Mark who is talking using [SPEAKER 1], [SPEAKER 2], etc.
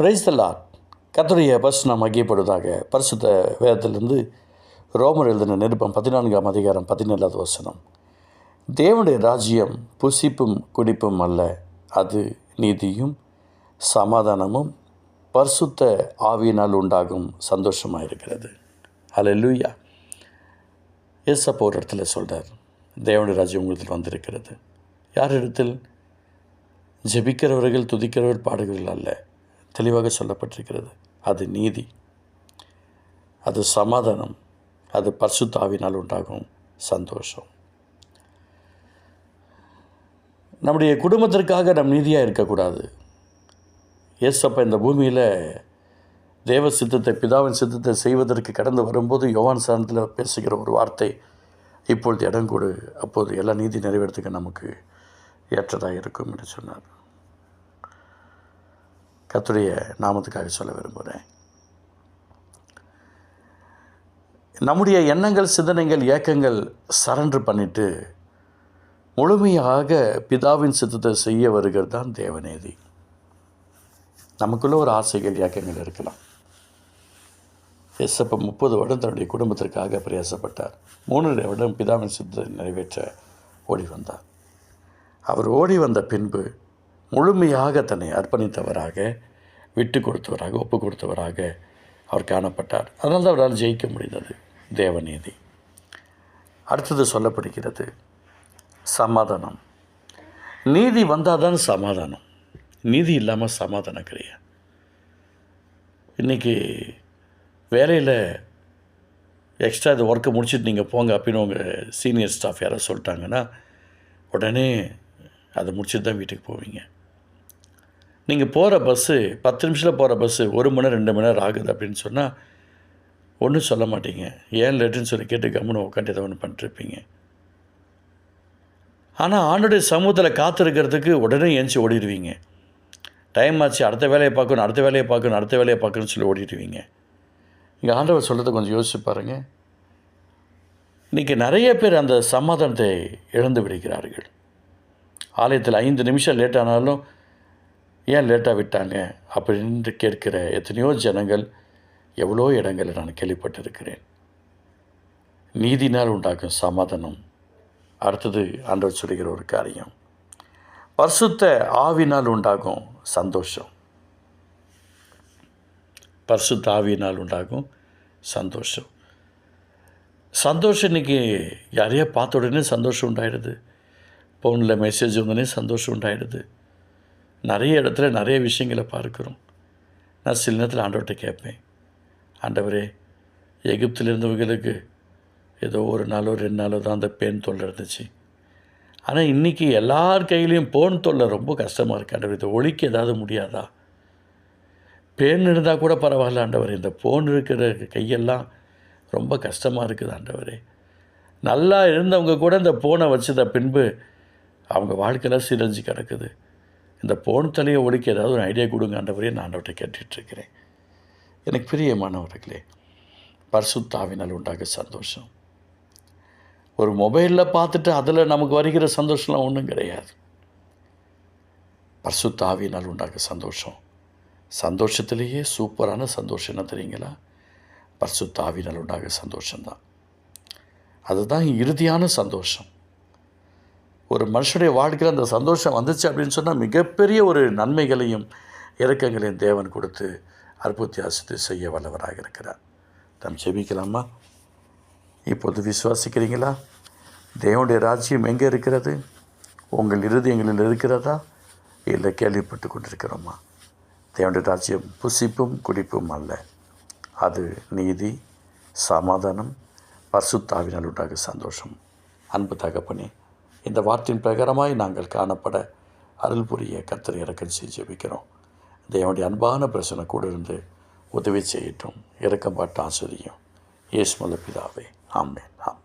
[SPEAKER 1] பிரைஸ்தல்லா கத்துடைய பஸ் நாம் பரிசுத்த வேதத்திலிருந்து ரோமர் எழுதின நிருப்பம் பதினான்காம் அதிகாரம் பதினேழாவது வசனம். தேவனுடைய ராஜ்யம் புசிப்பும் குடிப்பும் அல்ல. அது நீதியும் சமாதானமும் பரிசுத்த ஆவியினால் உண்டாகும் சந்தோஷமாக இருக்கிறது அல்லேலூயா ஏசப்பா ஒரு இடத்துல சொல்கிறார் தேவனுடைய ராஜ்யம் உங்களுக்கு வந்திருக்கிறது. யார் இடத்தில்? ஜெபிக்கிறவர்கள் துதிக்கிறவர்கள் பாடுகிறவர்கள் அல்ல. தெளிவாக சொல்லப்பட்டிருக்கிறது. அது நீதி. அது சமாதானம். அது பர்சுத்தாவினால் உண்டாகும் சந்தோஷம். நம்முடைய குடும்பத்திற்காக நம் நீதியாக இருக்கக்கூடாது. ஏசப்பா இந்த பூமியில் தேவ சித்தத்தை பிதாவின் சித்தத்தை செய்வதற்கு கடந்து வரும்போது யோவான் சாணத்தில் பேசுகிற ஒரு வார்த்தை இப்பொழுது இடம் கொடு அப்போது எல்லா நீதி நிறைவேறத்துக்கு நமக்கு ஏற்றதாக இருக்கும் என்று சொன்னார். கத்துடைய நாமத்துக்காக சொல்ல விரும்புகிறேன். நம்முடைய எண்ணங்கள் சிந்தனைகள் ஏக்கங்கள் சரண்டர் பண்ணிட்டு முழுமையாக பிதாவின் சித்தத்தை செய்ய வருகிறது தான் தேவநேதி. நமக்குள்ள ஒரு ஆசைகள் ஏக்கங்கள் இருக்கலாம். எஸ்எப்ப முப்பது வருடம் தன்னுடைய குடும்பத்திற்காக பிரயாசப்பட்டார். மூணு வருடம் பிதாவின் சித்தத்தை நிறைவேற்ற ஓடி வந்தார். அவர் ஓடி வந்த பின்பு முழுமையாக தன்னை அர்ப்பணித்தவராக விட்டு கொடுத்தவராக ஒப்பு கொடுத்தவராக அவர் காணப்பட்டார். அதனால் தான் அவரால் ஜெயிக்க முடிந்தது தேவநீதி. அடுத்தது சொல்லப்படுகிறது சமாதானம். நீதி வந்தால் தான் சமாதானம். நீதி இல்லாமல் சமாதானம் கிடையாது இன்றைக்கி வேலையில் எக்ஸ்ட்ரா இது ஒர்க்கை முடிச்சுட்டு நீங்கள் போங்க அப்படின்னு உங்கள் சீனியர் ஸ்டாஃப் யாராவது சொல்லிட்டாங்கன்னா உடனே அதை முடிச்சுட்டு தான் வீட்டுக்கு போவீங்க. நீங்கள் போகிற பஸ்ஸு பத்து நிமிஷத்தில் போகிற பஸ்ஸு ஒரு மணி நேரம் ரெண்டு மணி நேரம் ஆகுது அப்படின்னு சொன்னால் ஒன்றும் சொல்ல மாட்டீங்க. ஏன் லேட்டுன்னு சொல்லி கேட்டு கம்முன்னு உட்காந்து ஏதோ ஒன்று பண்ணிட்டுருப்பீங்க ஆனால் ஆண்டுடைய சமூகத்தில் காத்திருக்கிறதுக்கு உடனே ஏஞ்சி ஓடிடுவீங்க. டைம் ஆச்சு அடுத்த வேலையை பார்க்கணும் அடுத்த வேலையை பார்க்கணும் அடுத்த வேலையை பார்க்கணும்னு சொல்லி ஓடிடுவீங்க. இங்கே ஆண்டவர் சொல்கிறத கொஞ்சம் யோசிச்சு பாருங்கள் இன்றைக்கி நிறைய பேர் அந்த சமாதானத்தை இழந்து விடுகிறார்கள். ஆலயத்தில் ஐந்து நிமிஷம் லேட் ஆனாலும் ஏன் லேட்டாக விட்டாங்க அப்படின்னு கேட்கிற எத்தனையோ ஜனங்கள் எவ்வளோ இடங்களில் நான் கேள்விப்பட்டிருக்கிறேன். நீதினால் உண்டாகும் சமாதானம். அடுத்தது ஆண்டவர் சொல்கிற ஒரு காரியம். பரிசுத்த ஆவினால் உண்டாகும் சந்தோஷம். பரிசுத்த ஆவியினால் உண்டாகும் சந்தோஷம். சந்தோஷம் இன்றைக்கி யாரையா பார்த்த உடனே சந்தோஷம் உண்டாயிடுது. ஃபோனில் மெசேஜ் வந்தோடனே சந்தோஷம் உண்டாயிடுது. நிறைய இடத்துல நிறைய விஷயங்களை பார்க்குறோம். நான் சில நேரத்தில் ஆண்டவர்கிட்ட கேட்பேன். ஆண்டவரே எகிப்தில் இருந்தவங்களுக்கு ஏதோ ஒரு நாளோ ரெண்டு நாளோ தான் அந்த பேன் தொல்லை இருந்துச்சு. ஆனால் இன்றைக்கி எல்லார் கையிலையும் போன் தொல்லை ரொம்ப கஷ்டமாக இருக்குது ஆண்டவர். இதை ஒழிக்க ஏதாவது முடியாதா? பேன் இருந்தால் கூட பரவாயில்ல ஆண்டவர். இந்த போன் இருக்கிற கையெல்லாம் ரொம்ப கஷ்டமாக இருக்குது ஆண்டவரே. நல்லா இருந்தவங்க கூட இந்த ஃபோனை வச்சத பின்பு அவங்க வாழ்க்கையில் சிரஞ்சு கிடக்குது. இந்த போன் தலையை ஒழிக்க ஏதாவது ஒரு ஐடியா கொடுங்க ஆண்டவரே நான் ஆண்டவர்கிட்ட கேட்டுட்ருக்கிறேன். எனக்கு பிரியமானவர்களே பரிசுத்தாவினால் உண்டாக சந்தோஷம். ஒரு மொபைலில் பார்த்துட்டு அதில் நமக்கு வருகிற சந்தோஷம்லாம் ஒன்றும் கிடையாது. பரிசுத்தாவினால் உண்டாக சந்தோஷம். சந்தோஷத்திலேயே சூப்பரான சந்தோஷம் என்ன தெரியுங்களா? பரிசுத்தாவினால் உண்டாக சந்தோஷம்தான். அதுதான் இறுதியான சந்தோஷம். ஒரு மனுஷனுடைய வாழ்க்கையில் அந்த சந்தோஷம் வந்துச்சு அப்படின்னு சொன்னால் மிகப்பெரிய ஒரு நன்மைகளையும் இறக்கங்களையும் தேவன் கொடுத்து அற்புத்தி ஆசித்து செய்ய வல்லவராக இருக்கிறார். நாம் ஜெபிக்கலாமா? இப்போது விசுவாசிக்கிறீங்களா? தேவனுடைய ராஜ்யம் எங்கே இருக்கிறது? உங்கள் இருதயங்களில் இருக்கிறதா? இல்லை கேள்விப்பட்டு கொண்டிருக்கிறோமா? தேவனுடைய ராஜ்யம் புசிப்பும் குடிப்பும் அல்ல. அது நீதி சமாதானம் பர்சுத்தாவினால் உண்டாக சந்தோஷம். அன்பு தகப்பனே இந்த வார்த்தையின் பிரகாரமாய் நாங்கள் காணப்பட அருள் புரிய கத்தரை இறக்கம் செய்து ஜெபிக்கிறோம். தேவனுடைய அன்பான பிரச்சனை கூட இருந்து உதவி செய்யட்டும். இறக்கம் ஆசிரியம் இயேசுமல்ல பிதாவே. ஆமேன். ஆம்